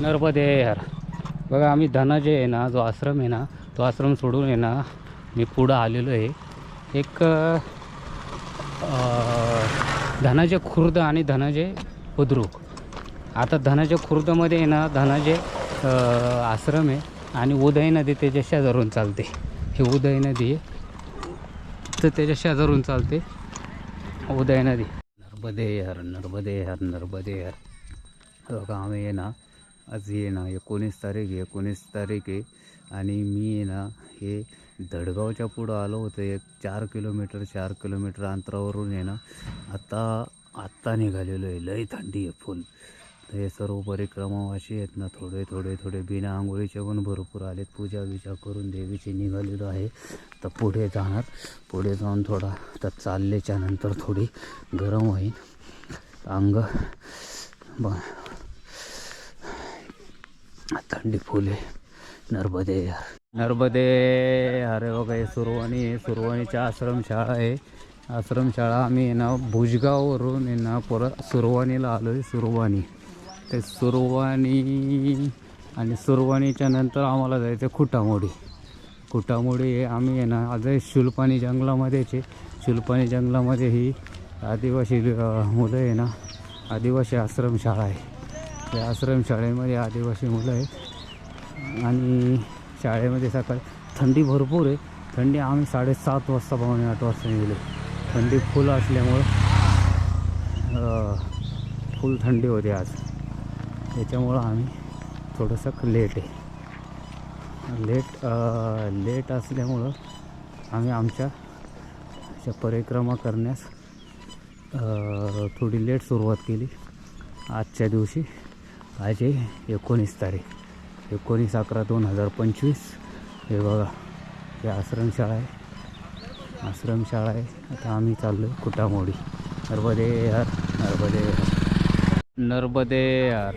नर्मदे यार बघा आम्ही धनाजे आहे ना जो आश्रम आहे ना तो आश्रम सोडून आहे ना मी पुढं आलेलो आहे. एक अं, धनाजे खुर्द आणि धनाजे बुद्रुक. आता धनाजे खुर्दमध्ये आहे ना धनाजे आश्रम आहे आणि उदय नदी त्याच्या शेजारून चालते. ही उदय नदी आहे. तर त्याच्या शेजारून चालते. उदय नदी. नर्मदे हर नर्मदे हर नर्मदे हर बघा आम्ही आहे ना आज ये ना एकोणीस तारीख आहे एकोणीस तारीख आहे. आणि मी आहे ना हे दडगावच्या पुढं आलो होतो एक चार किलोमीटर चार किलोमीटर अंतरावरून आहे ना आत्ता आत्ता निघालेलो आहे. लई थंडी आहे फुल. तर हे सर्व परिक्रमावाशी आहेत ना थोडे थोडे थोडे बिना आंघोळीचे पण भरपूर आलेत. पूजा बिजा करून देवीची निघालेलो आहे. तर पुढे जाणार. पुढे जाऊन थोडा तर चालल्याच्या नंतर थोडी गरम होईल. अंग ब थंडी फुले नर्मदे नर्मदे अरे बघा हे हो सुरवाणी आहे सुरवाणीच्या आश्रमशाळा आहे. आश्रमशाळा आम्ही आहे ना भुजगाववरून आहे ना परत सुरवाणीला आलो आहे सुरवाणी ते सुरवाणी आणि सुरवाणीच्या नंतर आम्हाला जायचं आहे खुटामोडी. खुटामोडी हे आम्ही आहे ना आज शुलपाणी जंगलामध्येच आहे. शुलपाणी जंगलामध्ये ही आदिवासी मुलं आहे ना आदिवासी आश्रमशाळा आहे. या आश्रमशाळेमध्ये आदिवासी मुलं आहेत. आणि शाळेमध्ये सकाळी थंडी भरपूर आहे. थंडी आम्ही साडेसात वाजता पावणे आठ वाजता निघलो थंडी फुल असल्यामुळं फुल थंडी होती आज. त्याच्यामुळं आम्ही थोडंसं लेट आहे. लेट लेट असल्यामुळं आम्ही आमच्या परिक्रमा करण्यास थोडी लेट सुरुवात केली. आजच्या दिवशी आज आहे एकोणीस तारीख. एकोणीस अकरा दोन हजार पंचवीस. हे बघा हे आश्रमशाळा आहे. आश्रमशाळा आहे. आता आम्ही चाललो आहे कुटामोडी. नर्मदे यार नर्मदे यार नर्मदे यार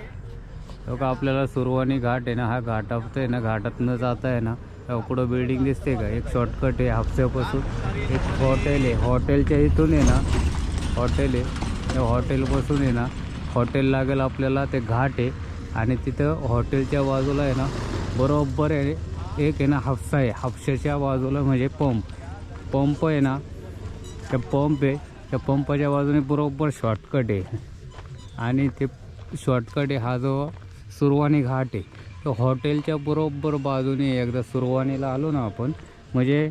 बघा आपल्याला सुरवाणी घाट आहे ना हा घाटात आहे ना घाटातनं जाता आहे ना तेव्हा पुढं बिल्डिंग दिसते का? एक शॉर्टकट आहे हापशापासून एक हॉटेल आहे. हॉटेलच्या इथून आहे ना हॉटेल आहे. त्या हॉटेलपासून आहे ना हॉटेल लागेल आपल्याला ते घाट आहे. आणि तिथं हॉटेलच्या बाजूला आहे ना बरोबर आहे एक आहे ना हापसा आहे. हापशाच्या बाजूला म्हणजे पंप. पंप आहे ना त्या पंप आहे. त्या पंपाच्या बाजूने बरोबर शॉर्टकट आहे. आणि ते शॉर्टकट आहे हा जो सुरवाणी घाट आहे. तर हॉटेलच्या बरोबर बाजूने एकदा सुरवाणीला आलो ना आपण म्हणजे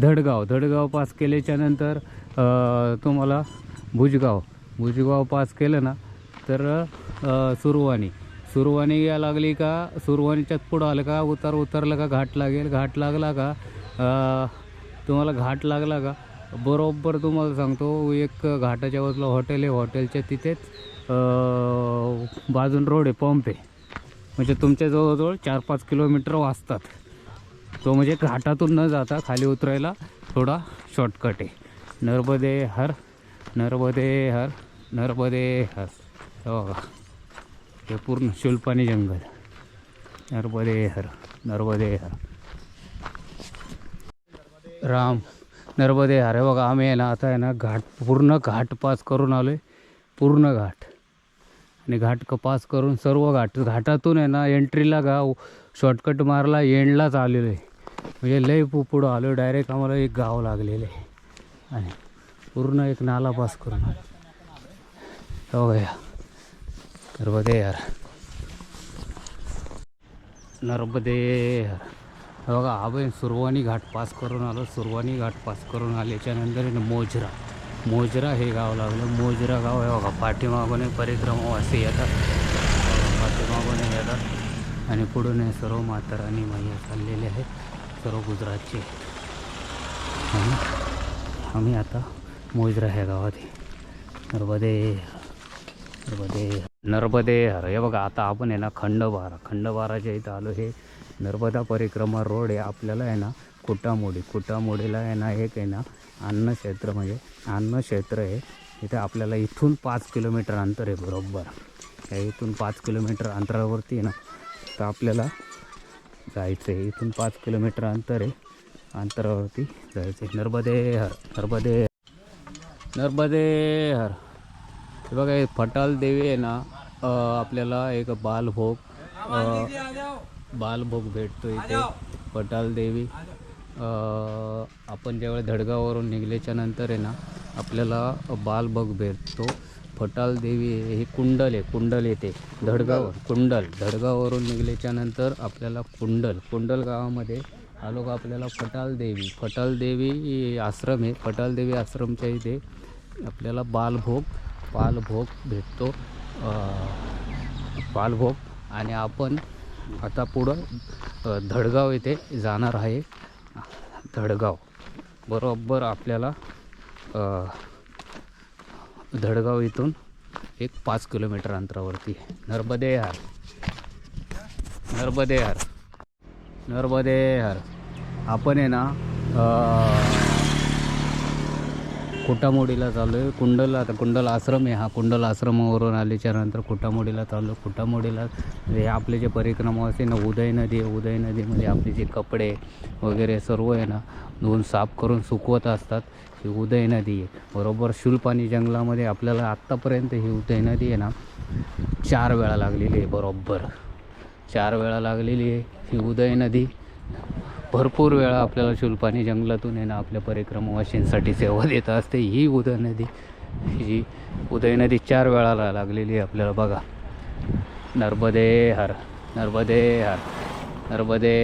धडगाव. धडगाव पास केल्याच्यानंतर तुम्हाला भुजगाव. भुजगाव पास केलं ना तर सुरवाणी. सुरवाणी या लागली का सुरवाणीच्यात पुढं आलं का उतार उतरलं का घाट लागेल घाट लागला का तुम्हाला घाट लागला का? बरोबर तुम्हाला सांगतो एक घाटाच्या बाजूला हॉटेल आहे हॉटेलच्या तिथेच बाजून रोड आहे पंप आहे. म्हणजे तुमच्या जवळजवळ चार पाच किलोमीटर वाचतात. तो म्हणजे घाटातून न जाता खाली उतरायला थोडा शॉर्टकट आहे. नर्मदे हर नर्मदे हर नर्मदे हर हे हो बघा हे पूर्ण शुल्पानी जंगल. नर्मदे हर नर्मदे हर राम नर्मदे हर हे बघा आम्ही आहे ना आता आहे ना घाट पूर्ण घाट पास करून आलो आहे पूर्ण घाट. आणि घाट पास करून सर्व घाट घाटातून आहे ना एंट्रीला गाव शॉर्टकट मारला एंडलाच आलेलो आहे म्हणजे लय पु पुढं आलो डायरेक्ट आम्हाला एक गाव लागलेलं आहे. आणि पूर्ण एक नाला पास करून आलो. हो गया नर्मदे यार. नर्मदे यार हे बघा आपण सुरवाणी घाट पास करून आलो. सुरवाणी घाट पास करून आल्याच्यानंतर मोजरा. मोजरा हे गाव लागलं. मोजरा गाव आहे बघा पाठीमागून परिक्रमावासी येतात. पाठीमागून येतात. आणि पुढून हे सर्व मातर आणि मैया चाललेले आहेत. सर्व गुजरातचे. आम्ही आता मोजरा ह्या गावात आहे. नर्मदे नर्मदे नर्मदे हर. हे बघा आता आपण आहे ना खंडबारा. खंडबाराच्या इथं आलो हे नर्मदा परिक्रमा रोड आहे. आपल्याला आहे ना कुटामोडी. कुटामोडीला आहे ना एक आहे ना अन्नक्षेत्र म्हणजे अन्नक्षेत्र आहे. इथे आपल्याला इथून पाच किलोमीटर अंतर आहे बरोबर. या इथून पाच किलोमीटर अंतरावरती आहे ना तर आपल्याला जायचं आहे. इथून पाच किलोमीटर अंतर आहे. अंतरावरती जायचं आहे. नर्मदे हर. नर्मदे नर्मदे हर. हे बघा हे फटाल देवी आहे ना आपल्याला एक बालभोग बालभोग भेटतो इथे. पटाल देवी. आपण ज्यावेळी धडगाववरून निघल्याच्या नंतर आहे ना आपल्याला बालभोग भेटतो. फटाल देवी हे कुंडल आहे कुंडल येते. धडगाव कुंडल. धडगाववरून निघल्याच्या नंतर आपल्याला कुंडल. कुंडल गावामध्ये आलो का आपल्याला फटाल देवी. फटाल देवी आश्रम आहे. फटाल देवी आश्रमच्या इथे आपल्याला बालभोग पालभोग भेटतो. पालभोग. बालभोग आणि आपण आता पुढं धडगाव येथे जाणार आहे. धडगाव. बरोबर आपल्याला धडगाव इथून एक पाच किलोमीटर अंतरावरती नर्मदेहार. नर्मदे हार नर्मदे नर्मदे आपण आहे ना कुटामोडीला चाललो आहे. कुंडल आता कुंडल आश्रम आहे हा. कुंडल आश्रमावरून आल्याच्यानंतर कुटामोडीला चाललो कुटामोडीला हे आपले जे परिक्रमा असते ना उदय नदी आहे उदय नदीमध्ये आपले जे कपडे वगैरे सर्व आहे ना धुवून साफ करून सुकवत असतात. ही उदय नदी आहे. बरोबर शुलपाणी जंगलामध्ये आपल्याला आत्तापर्यंत ही उदय नदी आहे ना चार वेळा लागलेली आहे. बरोबर चार वेळा लागलेली आहे ही उदय नदी. भरपूर वेळा आपल्याला शुल्पाने जंगलातून येणं आपल्या परिक्रमवाशींसाठी सेवा देत असते. ही उदय नदी ही उदय नदी चार वेळा लागलेली आहे आपल्याला बघा. नर्मदे हर नर्मदे हर नर्मदे